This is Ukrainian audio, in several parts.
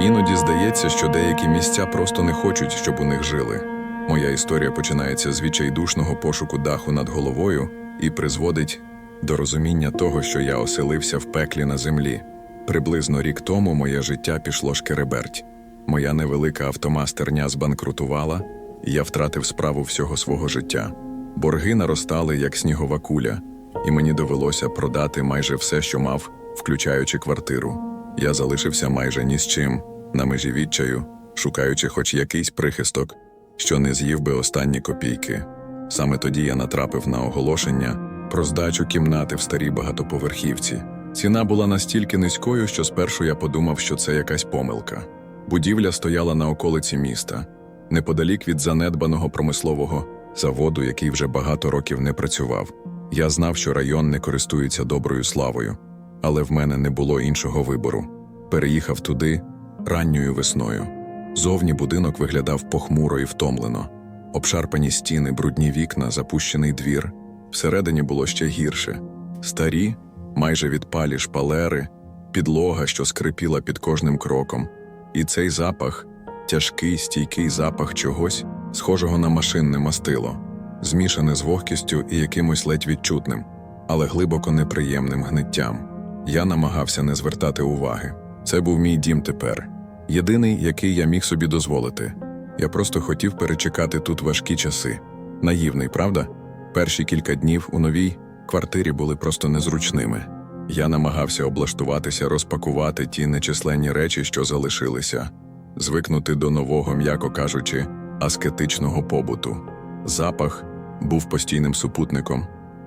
Іноді здається, що деякі місця просто не хочуть, щоб у них жили. Моя історія починається з відчайдушного пошуку даху над головою і призводить до розуміння того, що я оселився в пеклі на землі. Приблизно рік тому моє життя пішло шкереберть. Моя невелика автомастерня збанкрутувала, і я втратив справу всього свого життя. Борги наростали, як снігова куля, і мені довелося продати майже все, що мав, включаючи квартиру. Я залишився майже ні з чим, на межі відчаю, шукаючи хоч якийсь прихисток, що не з'їв би останні копійки. Саме тоді я натрапив на оголошення про здачу кімнати в старій багатоповерхівці. Ціна була настільки низькою, що спершу я подумав, що це якась помилка. Будівля стояла на околиці міста, неподалік від занедбаного промислового заводу, який вже багато років не працював. Я знав, що район не користується доброю славою, але в мене не було іншого вибору. Переїхав туди ранньою весною. Зовні будинок виглядав похмуро і втомлено. Обшарпані стіни, брудні вікна, запущений двір. Всередині було ще гірше. Старі, майже відпалі шпалери, підлога, що скрипіла під кожним кроком. І цей запах тяжкий, стійкий запах чогось, схожого на машинне мастило, змішане з вогкістю і якимось ледь відчутним, але глибоко неприємним гниттям. Я намагався не звертати уваги. Це був мій дім тепер, єдиний, який я міг собі дозволити. Я просто хотів перечекати тут важкі часи. Наївний, правда? Перші кілька днів у новій квартирі були просто незручними. Я намагався облаштуватися, розпакувати ті нечисленні речі, що залишилися, звикнути до нового, м'яко кажучи, аскетичного побуту. Запах був постійним супутником.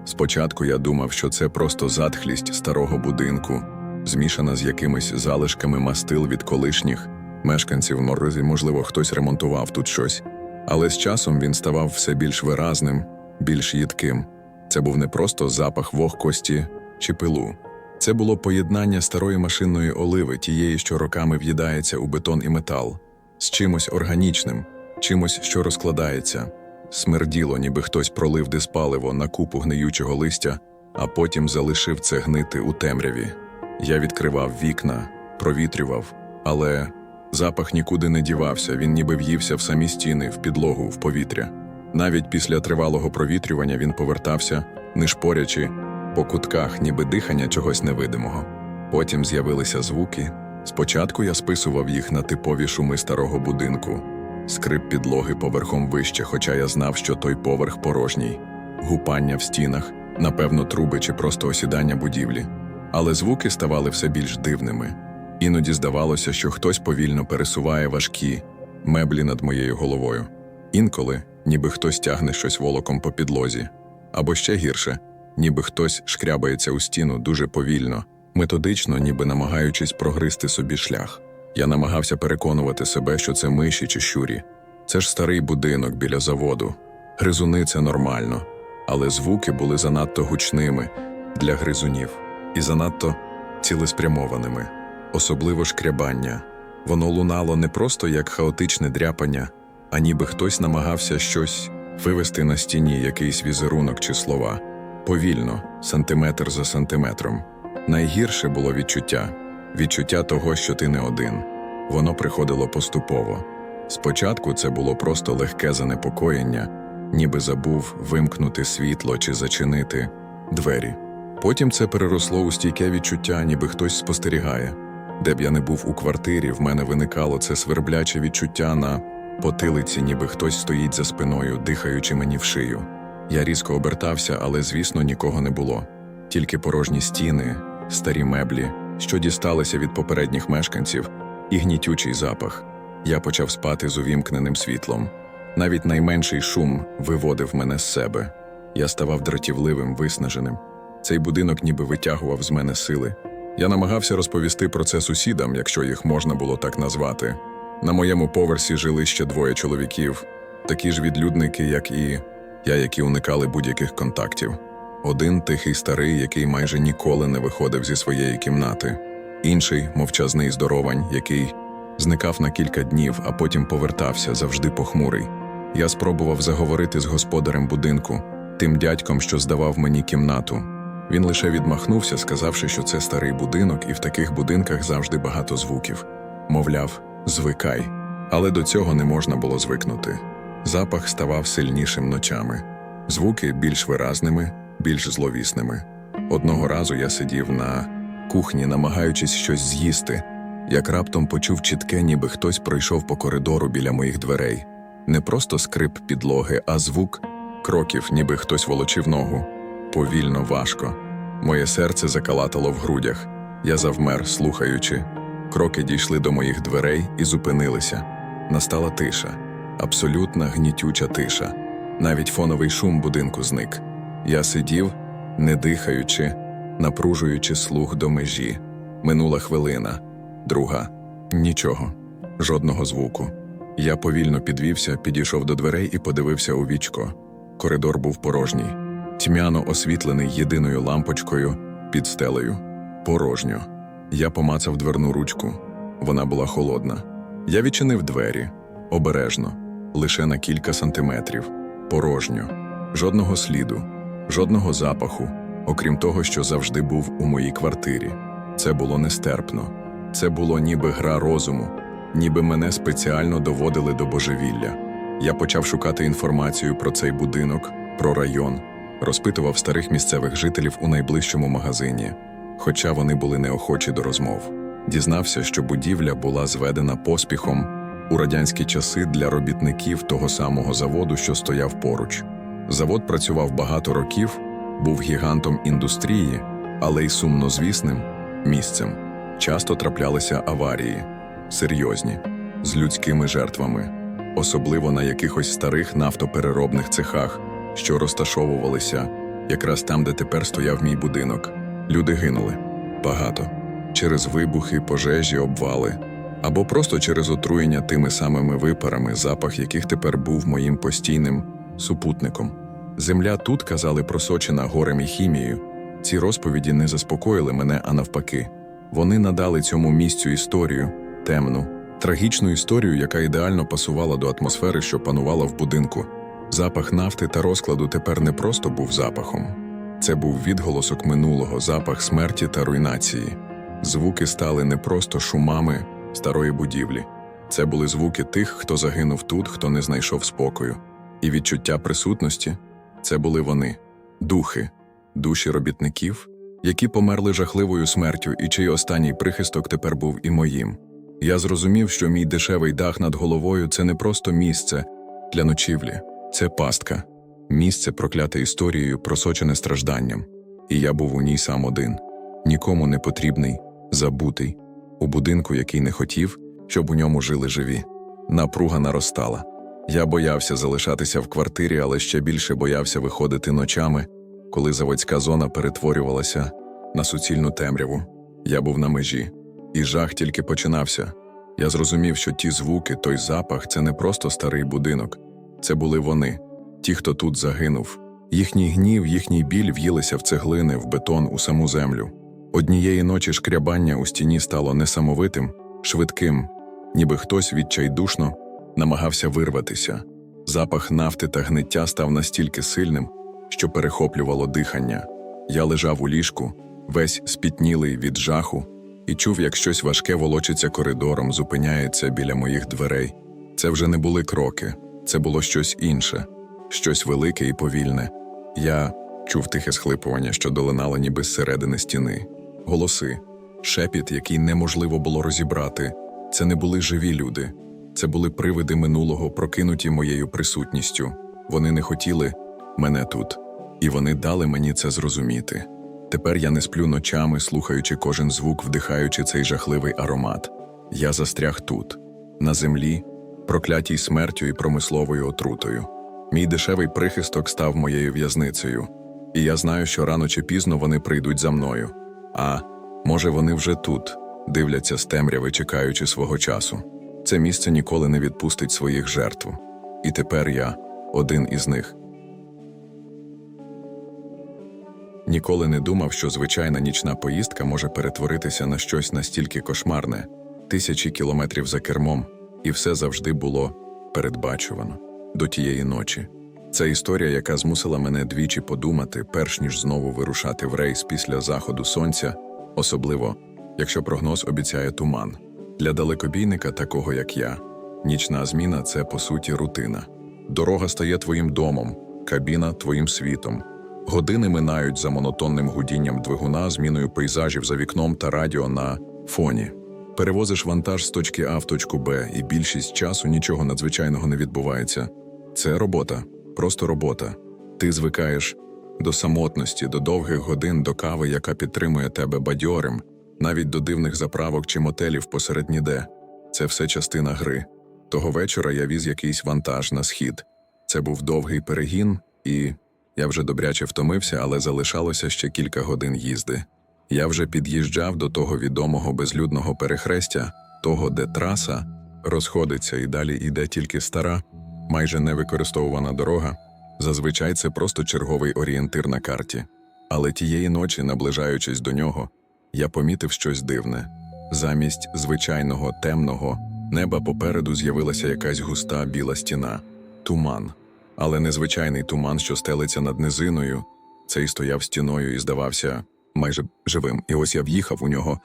Спочатку я думав, що це просто затхлість старого будинку, змішана з якимись залишками мастил від колишніх мешканців морозі, можливо, хтось ремонтував тут щось. Але з часом він ставав все більш виразним, більш їдким. Це був не просто запах вогкості чи пилу. Це було поєднання старої машинної оливи, тієї, що роками в'їдається у бетон і метал, з чимось органічним, чимось, що розкладається. Смерділо, ніби хтось пролив диспаливо на купу гниючого листя, а потім залишив це гнити у темряві. Я відкривав вікна, провітрював, але запах нікуди не дівався, він ніби в'ївся в самі стіни, в підлогу, в повітря. Навіть після тривалого провітрювання він повертався, не шпорячи, по кутках, ніби дихання чогось невидимого. Потім з'явилися звуки. Спочатку я списував їх на типові шуми старого будинку, скрип підлоги поверхом вище, хоча я знав, що той поверх порожній, гупання в стінах, напевно, труби чи просто осідання будівлі. Але звуки ставали все більш дивними. Іноді здавалося, що хтось повільно пересуває важкі меблі над моєю головою. Інколи, ніби хтось тягне щось волоком по підлозі, або ще гірше, ніби хтось шкрябається у стіну дуже повільно, методично, ніби намагаючись прогризти собі шлях. Я намагався переконувати себе, що це миші чи щурі. Це ж старий будинок біля заводу. Гризуни це нормально, але звуки були занадто гучними для гризунів і занадто цілеспрямованими, особливо шкрябання. Воно лунало не просто як хаотичне дряпання, а ніби хтось намагався щось вивести на стіні якийсь візерунок чи слова повільно, сантиметр за сантиметром. Найгірше було відчуття відчуття того, що ти не один. Воно приходило поступово. Спочатку це було просто легке занепокоєння, ніби забув вимкнути світло чи зачинити двері. Потім це переросло у стійке відчуття, ніби хтось спостерігає. Де б я не був у квартирі, в мене виникало це свербляче відчуття на потилиці, ніби хтось стоїть за спиною, дихаючи мені в шию. Я різко обертався, але, звісно, нікого не було. Тільки порожні стіни, старі меблі, що дісталися від попередніх мешканців, і гнітючий запах. Я почав спати з увімкненим світлом. Навіть найменший шум виводив мене з себе. Я ставав дратівливим, виснаженим. Цей будинок ніби витягував з мене сили. Я намагався розповісти про це сусідам, якщо їх можна було так назвати. На моєму поверсі жили ще двоє чоловіків, такі ж відлюдники, як і я, які уникали будь-яких контактів. Один тихий старий, який майже ніколи не виходив зі своєї кімнати, інший мовчазний здоровань, який зникав на кілька днів, а потім повертався завжди похмурий. Я спробував заговорити з господарем будинку, тим дядьком, що здавав мені кімнату. Він лише відмахнувся, сказавши, що це старий будинок, і в таких будинках завжди багато звуків. мовляв, звикай. Але до цього не можна було звикнути. Запах ставав сильнішим ночами, звуки більш виразними, більш зловісними. Одного разу я сидів на кухні, намагаючись щось з'їсти, як раптом почув чітке, ніби хтось пройшов по коридору біля моїх дверей. Не просто скрип підлоги, а звук кроків, ніби хтось волочив ногу. Повільно, важко. Моє серце закалатало в грудях. Я завмер, слухаючи. Кроки дійшли до моїх дверей і зупинилися. Настала тиша, абсолютна гнітюча тиша. Навіть фоновий шум будинку зник. Я сидів, не дихаючи, напружуючи слух до межі. Минула хвилина, друга нічого, жодного звуку. Я повільно підвівся, підійшов до дверей і подивився у вічко. Коридор був порожній, тьмяно освітлений єдиною лампочкою під стелею. Порожньо. Я помацав дверну ручку. Вона була холодна. Я відчинив двері обережно, лише на кілька сантиметрів. Порожньо, жодного сліду, жодного запаху, окрім того, що завжди був у моїй квартирі. Це було нестерпно. Це було ніби гра розуму, ніби мене спеціально доводили до божевілля. Я почав шукати інформацію про цей будинок, про район, розпитував старих місцевих жителів у найближчому магазині, хоча вони були неохочі до розмов. Дізнався, що будівля була зведена поспіхом у радянські часи для робітників того самого заводу, що стояв поруч. Завод працював багато років, був гігантом індустрії, але й сумнозвісним місцем. Часто траплялися аварії, серйозні, з людськими жертвами, особливо на якихось старих нафтопереробних цехах, що розташовувалися якраз там, де тепер стояв мій будинок. Люди гинули багато через вибухи, пожежі, обвали або просто через отруєння тими самими випарами, запах яких тепер був моїм постійним супутником. Земля тут, казали, просочена горем і хімією. Ці розповіді не заспокоїли мене, а навпаки. Вони надали цьому місцю історію, темну, трагічну історію, яка ідеально пасувала до атмосфери, що панувала в будинку. Запах нафти та розкладу тепер не просто був запахом. Це був відголосок минулого, запах смерті та руйнації. Звуки стали не просто шумами старої будівлі. Це були звуки тих, хто загинув тут, хто не знайшов спокою. І відчуття присутності це були вони, духи, душі робітників, які померли жахливою смертю, і чий останній прихисток тепер був і моїм. Я зрозумів, що мій дешевий дах над головою це не просто місце для ночівлі, це пастка, місце прокляте історією, просочене стражданням. І я був у ній сам один, нікому не потрібний, забутий, у будинку, який не хотів, щоб у ньому жили живі. Напруга наростала. Я боявся залишатися в квартирі, але ще більше боявся виходити ночами, коли заводська зона перетворювалася на суцільну темряву. Я був на межі, і жах тільки починався. Я зрозумів, що ті звуки, той запах це не просто старий будинок, це були вони, ті, хто тут загинув. Їхній гнів, їхній біль в'їлися в цеглини, в бетон, у саму землю. Однієї ночі шкрябання у стіні стало несамовитим, швидким, ніби хтось відчайдушно намагався вирватися. Запах нафти та гниття став настільки сильним, що перехоплювало дихання. Я лежав у ліжку, весь спітнілий від жаху, і чув, як щось важке волочиться коридором, зупиняється біля моїх дверей. Це вже не були кроки, це було щось інше, щось велике і повільне. Я чув тихе схлипування, що долинало ніби зсередини стіни, голоси, шепіт, який неможливо було розібрати. Це не були живі люди, це були привиди минулого, прокинуті моєю присутністю. Вони не хотіли мене тут, і вони дали мені це зрозуміти. Тепер я не сплю ночами, слухаючи кожен звук, вдихаючи цей жахливий аромат. Я застряг тут, на землі, проклятій смертю і промисловою отрутою. Мій дешевий прихисток став моєю в'язницею, і я знаю, що рано чи пізно вони прийдуть за мною. А може, вони вже тут, дивляться з темряви, чекаючи свого часу. Це місце ніколи не відпустить своїх жертв. І тепер я один із них. Ніколи не думав, що звичайна нічна поїздка може перетворитися на щось настільки кошмарне, тисячі кілометрів за кермом, і все завжди було передбачувано до тієї ночі. Це історія, яка змусила мене двічі подумати, перш ніж знову вирушати в рейс після заходу сонця, особливо якщо прогноз обіцяє туман. Для далекобійника, такого як я, нічна зміна це по суті рутина. Дорога стає твоїм домом, кабіна твоїм світом. Години минають за монотонним гудінням двигуна, зміною пейзажів за вікном та радіо на фоні. Перевозиш вантаж з точки А в точку Б, і більшість часу нічого надзвичайного не відбувається. Це робота, просто робота. Ти звикаєш до самотності, до довгих годин, до кави, яка підтримує тебе бадьорим, навіть до дивних заправок чи мотелів посеред ніде. Це все частина гри. Того вечора я віз якийсь вантаж на схід. Це був довгий перегін, і я вже добряче втомився, але залишалося ще кілька годин їзди. Я вже під'їжджав до того відомого безлюдного перехрестя, того, де траса розходиться і далі йде тільки стара, майже невикористовувана дорога. Зазвичай це просто черговий орієнтир на карті. Але тієї ночі, наближаючись до нього, я помітив щось дивне. Замість звичайного темного неба попереду з'явилася якась густа біла стіна туман. Але незвичайний туман, що стелиться над низиною, цей стояв стіною і здавався майже живим. І ось я в'їхав у нього.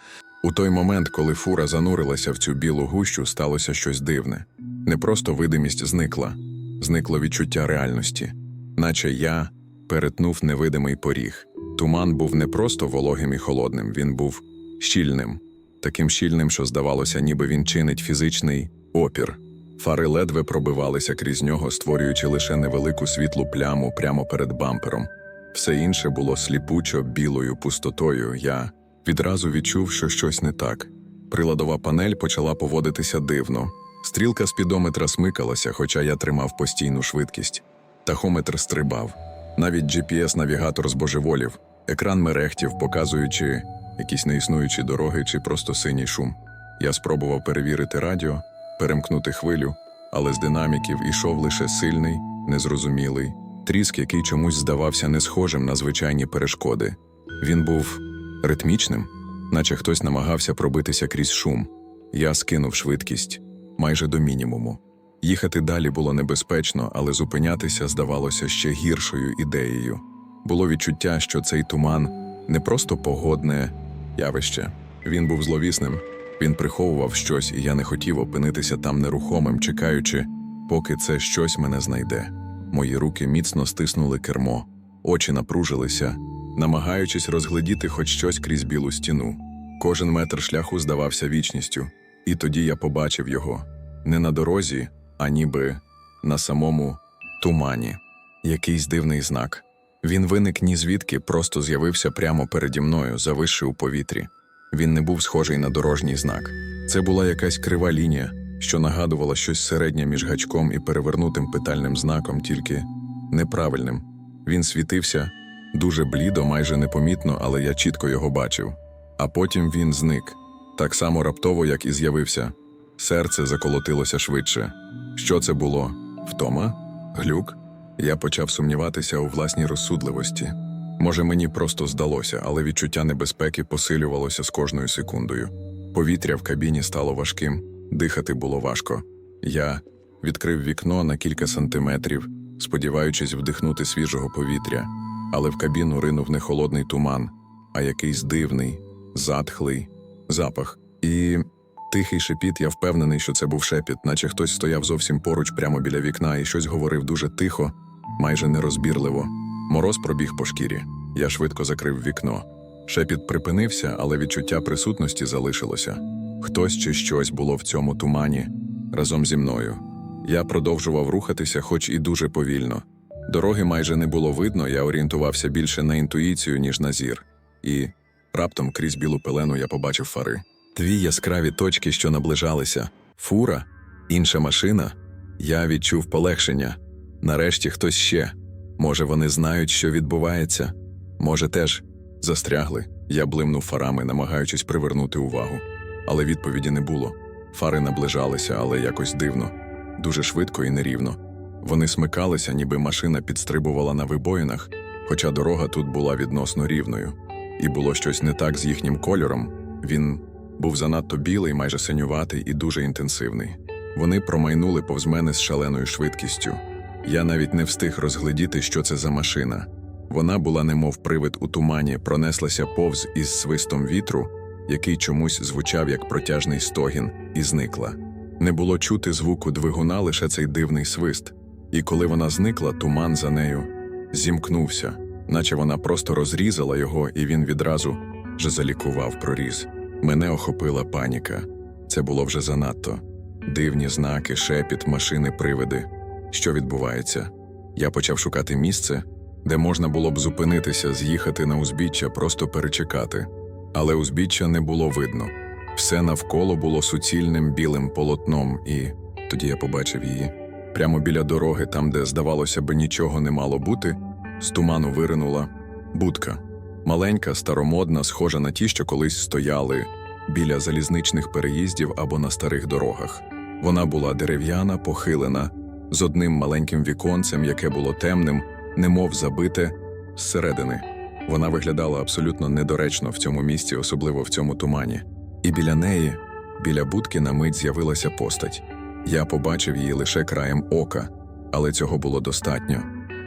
У той момент, коли фура занурилася в цю білу гущу, сталося щось дивне. Не просто видимість зникла, зникло відчуття реальності, наче я перетнув невидимий поріг. Туман був не просто вологим і холодним, він був щільним, таким щільним, що здавалося, ніби він чинить фізичний опір. Фари ледве пробивалися крізь нього, створюючи лише невелику світлу пляму прямо перед бампером. Все інше було сліпучо білою пустотою. Я відразу відчув, що щось не так. Приладова панель почала поводитися дивно. Стрілка спідометра смикалася, хоча я тримав постійну швидкість. Тахометр стрибав. Навіть GPS-навігатор збожеволів, екран мерехтів, показуючи якісь неіснуючі дороги чи просто синій шум. Я спробував перевірити радіо, перемкнути хвилю, але з динаміків ішов лише сильний, незрозумілий тріск, який чомусь здавався не схожим на звичайні перешкоди. Він був ритмічним, наче хтось намагався пробитися крізь шум. Я скинув швидкість майже до мінімуму. Їхати далі було небезпечно, але зупинятися здавалося ще гіршою ідеєю. Було відчуття, що цей туман не просто погодне явище. Він був зловісним, він приховував щось, і я не хотів опинитися там нерухомим, чекаючи, поки це щось мене знайде. Мої руки міцно стиснули кермо, очі напружилися, намагаючись розгледіти хоч щось крізь білу стіну. Кожен метр шляху здавався вічністю, і тоді я побачив його не на дорозі, а ніби на самому тумані. Якийсь дивний знак. Він виник ні звідки, просто з'явився прямо переді мною, зависши у повітрі. Він не був схожий на дорожній знак. Це була якась крива лінія, що нагадувала щось середнє між гачком і перевернутим питальним знаком, тільки неправильним. Він світився дуже блідо, майже непомітно, але я чітко його бачив. А потім він зник так само раптово, як і з'явився. Серце заколотилося швидше. Що це було? Втома? Глюк? Я почав сумніватися у власній розсудливості. Може, мені просто здалося, але відчуття небезпеки посилювалося з кожною секундою. Повітря в кабіні стало важким, дихати було важко. Я відкрив вікно на кілька сантиметрів, сподіваючись вдихнути свіжого повітря, але в кабіну ринув не холодний туман, а якийсь дивний, затхлий запах. І тихий шепіт, я впевнений, що це був шепіт, наче хтось стояв зовсім поруч прямо біля вікна і щось говорив дуже тихо, майже нерозбірливо. Мороз пробіг по шкірі. Я швидко закрив вікно. Шепіт припинився, але відчуття присутності залишилося. Хтось чи щось було в цьому тумані разом зі мною. Я продовжував рухатися, хоч і дуже повільно. Дороги майже не було видно, я орієнтувався більше на інтуїцію, ніж на зір. І раптом крізь білу пелену я побачив фари. Дві яскраві точки, що наближалися. Фура, інша машина. Я відчув полегшення. Нарешті хтось ще. Може, вони знають, що відбувається. Може, теж застрягли. Я блимнув фарами, намагаючись привернути увагу. Але відповіді не було. Фари наближалися, але якось дивно, дуже швидко і нерівно. Вони смикалися, ніби машина підстрибувала на вибоїнах, хоча дорога тут була відносно рівною. І було щось не так з їхнім кольором. Він був занадто білий, майже синюватий і дуже інтенсивний. Вони промайнули повз мене з шаленою швидкістю. Я навіть не встиг розгледіти, що це за машина. Вона була немов привид у тумані, пронеслася повз із свистом вітру, який чомусь звучав як протяжний стогін, і зникла. Не було чути звуку двигуна, лише цей дивний свист. І коли вона зникла, туман за нею зімкнувся, наче вона просто розрізала його, і він відразу же залікував проріз. Мене охопила паніка. Це було вже занадто. Дивні знаки, шепіт, машини, привиди. Що відбувається? Я почав шукати місце, де можна було б зупинитися, з'їхати на узбіччя, просто перечекати. Але узбіччя не було видно. Все навколо було суцільним білим полотном, і тоді я побачив її. Прямо біля дороги, там, де, здавалося би, нічого не мало бути, з туману виринула будка. Маленька, старомодна, схожа на ті, що колись стояли біля залізничних переїздів або на старих дорогах. Вона була дерев'яна, похилена, з одним маленьким віконцем, яке було темним, немов забите зсередини. Вона виглядала абсолютно недоречно в цьому місці, особливо в цьому тумані. І біля неї, біля будки, на мить з'явилася постать. Я побачив її лише краєм ока, але цього було достатньо.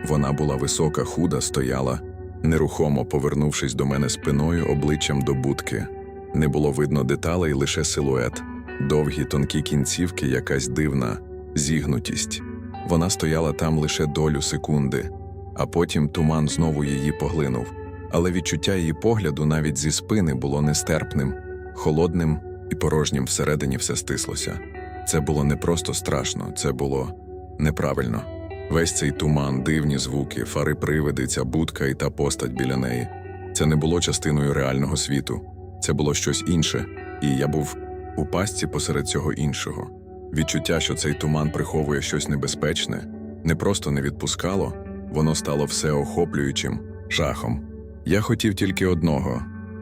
Вона була висока, худа, стояла, нерухомо повернувшись до мене спиною обличчям до будки. Не було видно деталей, лише силует, довгі тонкі кінцівки, якась дивна зігнутість. Вона стояла там лише долю секунди, а потім туман знову її поглинув. Але відчуття її погляду навіть зі спини було нестерпним, холодним і порожнім всередині все стислося. Це було не просто страшно, це було неправильно. Весь цей туман, дивні звуки, фари привиди, ця будка і та постать біля неї. Це не було частиною реального світу, це було щось інше, і я був у пастці посеред цього іншого. Відчуття, що цей туман приховує щось небезпечне, не просто не відпускало, воно стало всеохоплюючим жахом. Я хотів тільки одного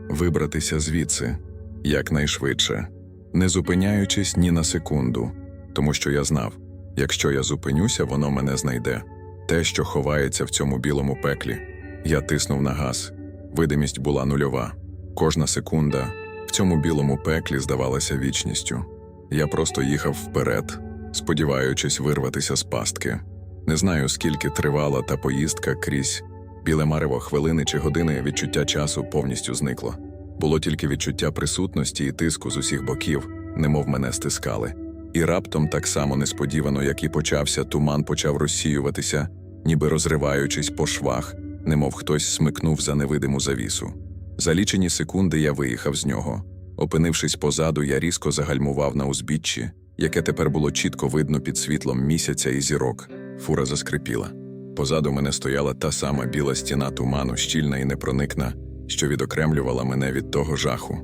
вибратися звідси якнайшвидше, не зупиняючись ні на секунду, тому що я знав, якщо я зупинюся, воно мене знайде. Те, що ховається в цьому білому пеклі. Я тиснув на газ. Видимість була нульова. Кожна секунда в цьому білому пеклі здавалася вічністю. Я просто їхав вперед, сподіваючись вирватися з пастки. Не знаю, скільки тривала та поїздка крізь біле марево хвилини чи години відчуття часу повністю зникло. Було тільки відчуття присутності і тиску з усіх боків, немов мене стискали. І раптом, так само несподівано, як і почався, туман почав розсіюватися, ніби розриваючись по швах, немов хтось смикнув за невидиму завісу. За лічені секунди я виїхав з нього. Опинившись позаду, я різко загальмував на узбіччі, яке тепер було чітко видно під світлом місяця і зірок. Фура заскрипіла. Позаду мене стояла та сама біла стіна туману, щільна і непроникна, що відокремлювала мене від того жаху.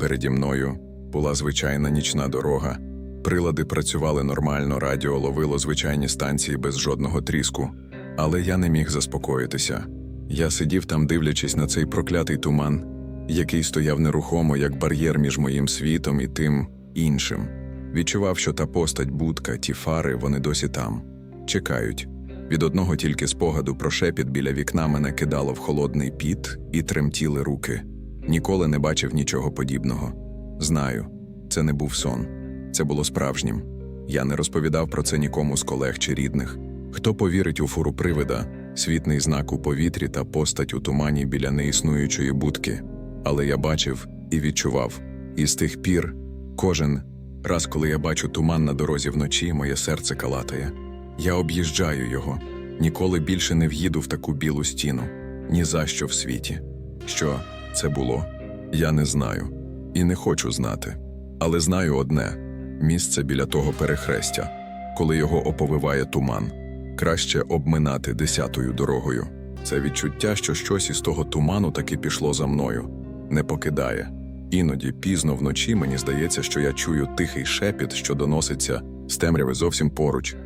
Переді мною була звичайна нічна дорога. Прилади працювали нормально, радіо ловило звичайні станції без жодного тріску, але я не міг заспокоїтися. Я сидів там, дивлячись на цей проклятий туман, який стояв нерухомо, як бар'єр між моїм світом і тим іншим. Відчував, що та постать, будка, ті фари, вони досі там, чекають. Від одного тільки спогаду про шепіт біля вікна мене кидало в холодний піт і тремтіли руки. Ніколи не бачив нічого подібного. Знаю, це не був сон, це було справжнім. Я не розповідав про це нікому з колег чи рідних. Хто повірить у фуру привида, світний знак у повітрі та постать у тумані біля неіснуючої будки. Але я бачив і відчував. І з тих пір, кожен раз, коли я бачу туман на дорозі вночі, моє серце калатає. Я об'їжджаю його, ніколи більше не в'їду в таку білу стіну, ні за що в світі. Що це було, я не знаю і не хочу знати. Але знаю одне місце біля того перехрестя, коли його оповиває туман. Краще обминати десятою дорогою. Це відчуття, що щось із того туману таки пішло за мною, не покидає. Іноді, пізно вночі, мені здається, що я чую тихий шепіт, що доноситься з темряви зовсім поруч.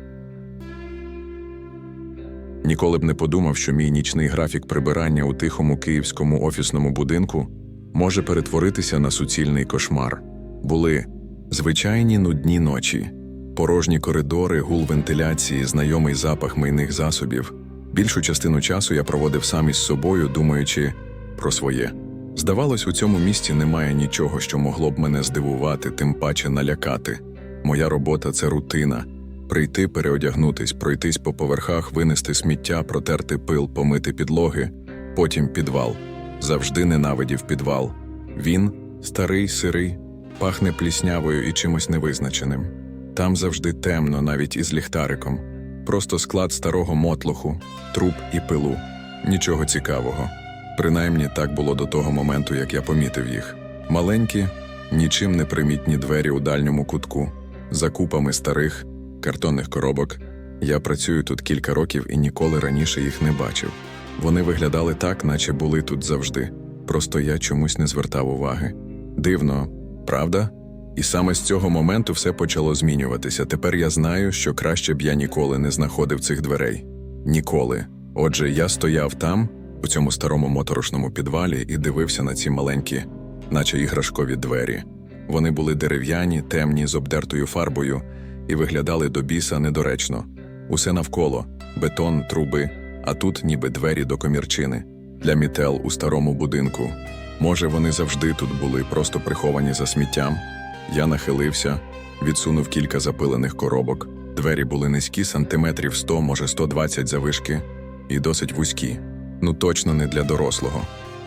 Ніколи б не подумав, що мій нічний графік прибирання у тихому київському офісному будинку може перетворитися на суцільний кошмар. Були звичайні нудні ночі, порожні коридори, гул вентиляції, знайомий запах мийних засобів. Більшу частину часу я проводив сам із собою, думаючи про своє. Здавалось, у цьому місті немає нічого, що могло б мене здивувати, тим паче налякати. Моя робота це рутина. Прийти, переодягнутись, пройтись по поверхах, винести сміття, протерти пил, помити підлоги, потім підвал. Завжди ненавидів підвал. Він Старий, сирий, пахне пліснявою і чимось невизначеним. Там завжди темно, навіть із ліхтариком. Просто склад старого мотлоху, труп і пилу. Нічого цікавого. Принаймні так було до того моменту, як я помітив їх. Маленькі, нічим не примітні двері у дальньому кутку, за купами старих картонних коробок. Я працюю тут кілька років і ніколи раніше їх не бачив. Вони виглядали так, наче були тут завжди. Просто я чомусь не звертав уваги. Дивно, правда? І саме з цього моменту все почало змінюватися. Тепер я знаю, що краще б я ніколи не знаходив цих дверей. Ніколи. Отже, я стояв там, у цьому старому моторошному підвалі, і дивився на ці маленькі, наче іграшкові двері. Вони були дерев'яні, темні, з обдертою фарбою, і виглядали до біса недоречно. Усе навколо бетон, труби, а тут ніби двері до комірчини для мітел у старому будинку. Може, вони завжди тут були, просто приховані за сміттям. Я нахилився, відсунув кілька запилених коробок. Двері були низькі, сантиметрів 100, може 120 завишки, і досить вузькі. Ну точно не для дорослого.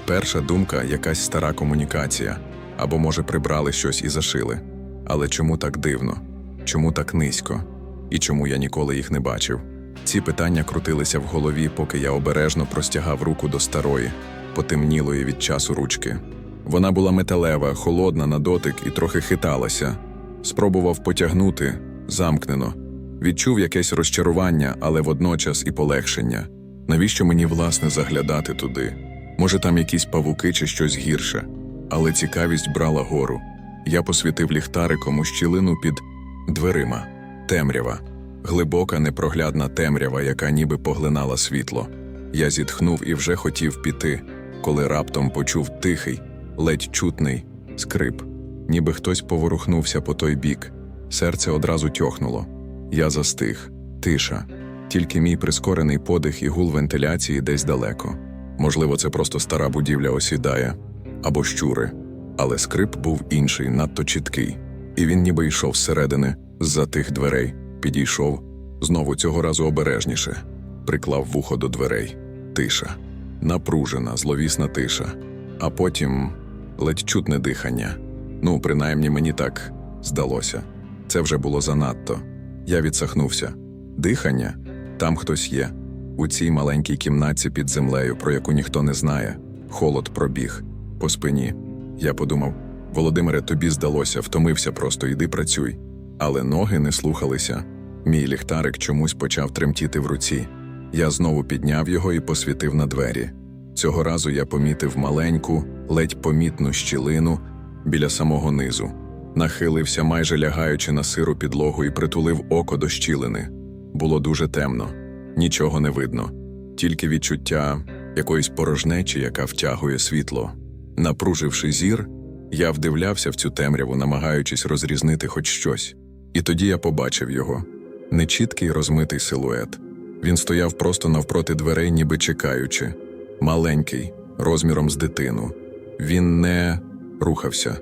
Перша думка якась стара комунікація, або, може, прибрали щось і зашили. Але чому так дивно? Чому так низько? І чому я ніколи їх не бачив? Ці питання крутилися в голові, поки я обережно простягав руку до старої, потемнілої від часу ручки. Вона була металева, холодна на дотик і трохи хиталася. Спробував потягнути замкнено. Відчув якесь розчарування, але водночас і полегшення. Навіщо мені власне заглядати туди? Може, там якісь павуки чи щось гірше, але цікавість брала гору. Я посвітив ліхтариком у щілину під дверима. Темрява, глибока, непроглядна темрява, яка ніби поглинала світло. Я зітхнув і вже хотів піти, коли раптом почув тихий, ледь чутний скрип, ніби хтось поворухнувся по той бік. Серце одразу тьохнуло. Я застиг, тиша, тільки мій прискорений подих і гул вентиляції десь далеко. Можливо, це просто стара будівля осідає або щури, але скрип був інший, надто чіткий, і він ніби йшов зсередини, з-за тих дверей, підійшов, знову цього разу обережніше, приклав вухо до дверей. Тиша, напружена, зловісна тиша, а потім ледь чутне дихання. Ну, принаймні мені так здалося. Це вже було занадто. Я відсахнувся. Дихання там хтось є. У цій маленькій кімнатці під землею, про яку ніхто не знає. Холод пробіг по спині. Я подумав: Володимире, тобі здалося, втомився просто, йди працюй. Але ноги не слухалися. Мій ліхтарик чомусь почав тремтіти в руці. Я знову підняв його і посвітив на двері. Цього разу я помітив маленьку, ледь помітну щілину біля самого низу. Нахилився, майже лягаючи на сиру підлогу, і притулив око до щілини. Було дуже темно, нічого не видно, тільки відчуття якоїсь порожнечі, яка втягує світло. Напруживши зір, я вдивлявся в цю темряву, намагаючись розрізнити хоч щось. І тоді я побачив його нечіткий розмитий силует. Він стояв просто навпроти дверей, ніби чекаючи, маленький, розміром з дитину. Він не рухався,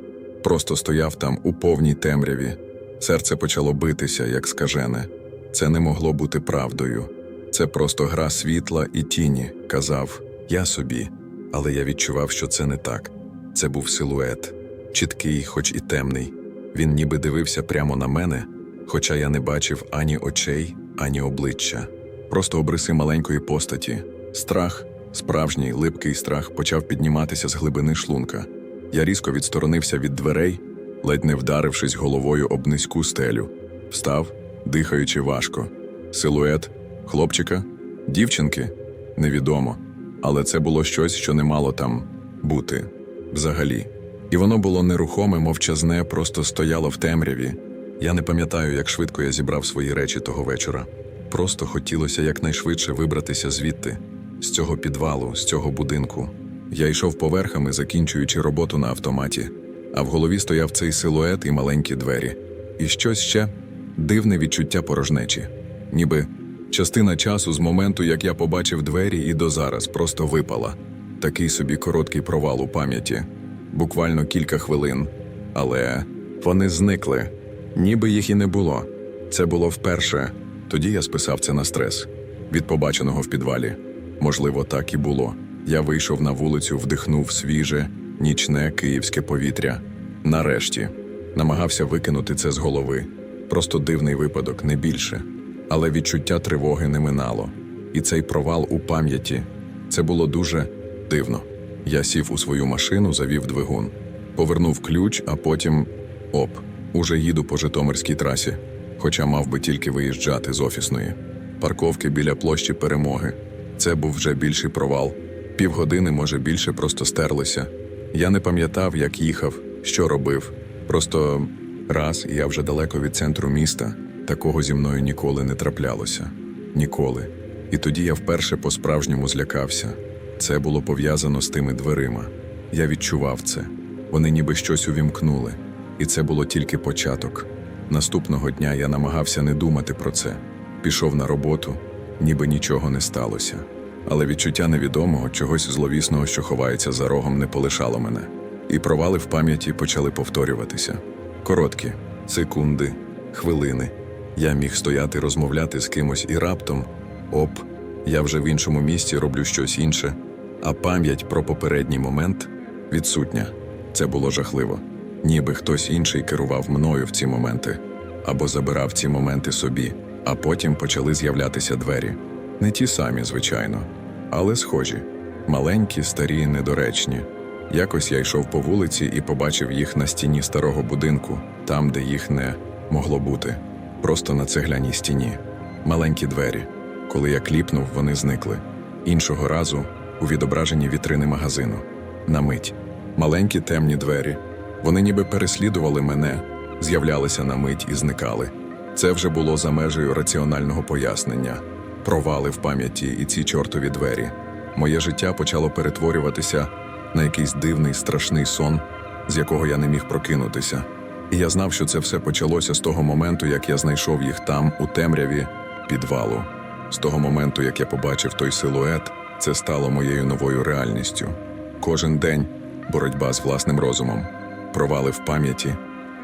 просто стояв там у повній темряві. Серце почало битися, як скажене. Це не могло бути правдою. Це просто гра світла і тіні, казав я собі, але я відчував, що це не так. Це був силует, чіткий, хоч і темний. Він ніби дивився прямо на мене, хоча я не бачив ані очей, ані обличчя. Просто обриси маленької постаті. Страх, справжній липкий страх, почав підніматися з глибини шлунка. Я різко відсторонився від дверей, ледь не вдарившись головою об низьку стелю. Встав, дихаючи важко. Силует хлопчика, дівчинки невідомо, але це було щось, що не мало там бути взагалі. І воно було нерухоме, мовчазне, просто стояло в темряві. Я не пам'ятаю, як швидко я зібрав свої речі того вечора. Просто хотілося якнайшвидше вибратися звідти, з цього підвалу, з цього будинку. Я йшов поверхами, закінчуючи роботу на автоматі, а в голові стояв цей силует і маленькі двері. І щось ще дивне відчуття порожнечі, ніби частина часу з моменту, як я побачив двері, і до зараз просто випала. Такий собі короткий провал у пам'яті, буквально кілька хвилин. Але вони зникли, ніби їх і не було. Це було вперше. Тоді я списав це на стрес від побаченого в підвалі. Можливо, так і було. Я вийшов на вулицю, вдихнув свіже, нічне київське повітря. Нарешті намагався викинути це з голови. Просто дивний випадок, не більше. Але відчуття тривоги не минало. І цей провал у пам'яті це було дуже дивно. Я сів у свою машину, завів двигун, повернув ключ, а потім оп, уже їду по Житомирській трасі, хоча мав би тільки виїжджати з офісної. Парковки біля площі перемоги. Це був вже більший провал. Півгодини, може, більше просто стерлися. Я не пам'ятав, як їхав, що робив. Просто раз, я вже далеко від центру міста, такого зі мною ніколи не траплялося. Ніколи. І тоді я вперше по-справжньому злякався. Це було пов'язано з тими дверима. Я відчував це. Вони ніби щось увімкнули. І це було тільки початок. Наступного дня я намагався не думати про це. Пішов на роботу, ніби нічого не сталося. Але відчуття невідомого, чогось зловісного, що ховається за рогом, не полишало мене. І провали в пам'яті почали повторюватися. Короткі секунди, хвилини. Я міг стояти, розмовляти з кимось, і раптом оп, я вже в іншому місці роблю щось інше, а пам'ять про попередній момент відсутня. Це було жахливо. Ніби хтось інший керував мною в ці моменти або забирав ці моменти собі, а потім почали з'являтися двері. Не ті самі, звичайно, але схожі, маленькі, старі, недоречні. Якось я йшов по вулиці і побачив їх на стіні старого будинку, там, де їх не могло бути, просто на цегляній стіні. Маленькі двері. Коли я кліпнув, вони зникли. Іншого разу у відображенні вітрини магазину. На мить. Маленькі темні двері. Вони ніби переслідували мене, з'являлися на мить і зникали. Це вже було за межею раціонального пояснення, провали в пам'яті і ці чортові двері. Моє життя почало перетворюватися на якийсь дивний страшний сон, з якого я не міг прокинутися. І я знав, що це все почалося з того моменту, як я знайшов їх там, у темряві підвалу. З того моменту, як я побачив той силует, це стало моєю новою реальністю. Кожен день боротьба з власним розумом, провали в пам'яті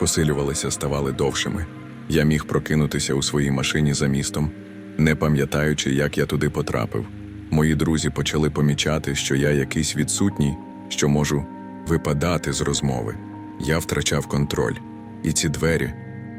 посилювалися, ставали довшими. Я міг прокинутися у своїй машині за містом, не пам'ятаючи, як я туди потрапив. Мої друзі почали помічати, що я якийсь відсутній, що можу випадати з розмови. Я втрачав контроль, і ці двері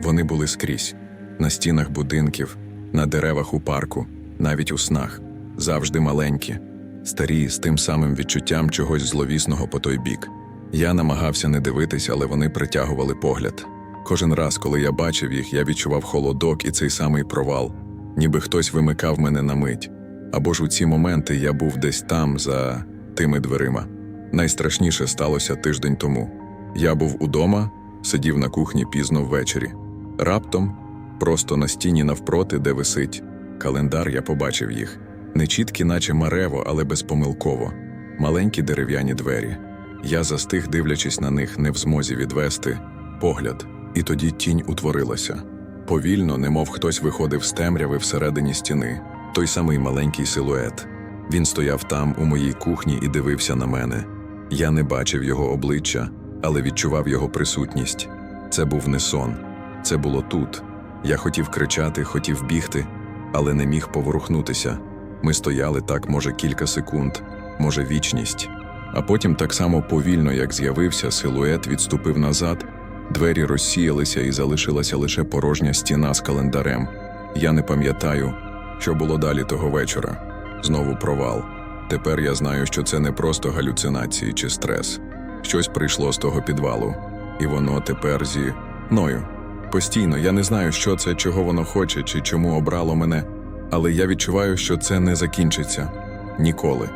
вони були скрізь на стінах будинків, на деревах у парку, навіть у снах, завжди маленькі, старі з тим самим відчуттям чогось зловісного по той бік. Я намагався не дивитись, але вони притягували погляд. Кожен раз, коли я бачив їх, я відчував холодок і цей самий провал, ніби хтось вимикав мене на мить. Або ж у ці моменти я був десь там, за тими дверима. Найстрашніше сталося тиждень тому. Я був удома, сидів на кухні пізно ввечері. Раптом, просто на стіні навпроти, де висить календар, я побачив їх. Не чіткі, наче марево, але безпомилково. Маленькі дерев'яні двері. Я застиг, дивлячись на них, не в змозі відвести погляд, і тоді тінь утворилася. Повільно, немов хтось виходив з темряви всередині стіни, той самий маленький силует. Він стояв там, у моїй кухні, і дивився на мене. Я не бачив його обличчя, але відчував його присутність. Це був не сон, це було тут. Я хотів кричати, хотів бігти, але не міг поворухнутися. Ми стояли так, може, кілька секунд, може, вічність. А потім, так само повільно, як з'явився, силует відступив назад, двері розсіялися і залишилася лише порожня стіна з календарем. Я не пам'ятаю, що було далі того вечора. Знову провал. Тепер я знаю, що це не просто галюцинації чи стрес. Щось прийшло з того підвалу, і воно тепер зі мною. Постійно я не знаю, що це, чого воно хоче, чи чому обрало мене, але я відчуваю, що це не закінчиться ніколи.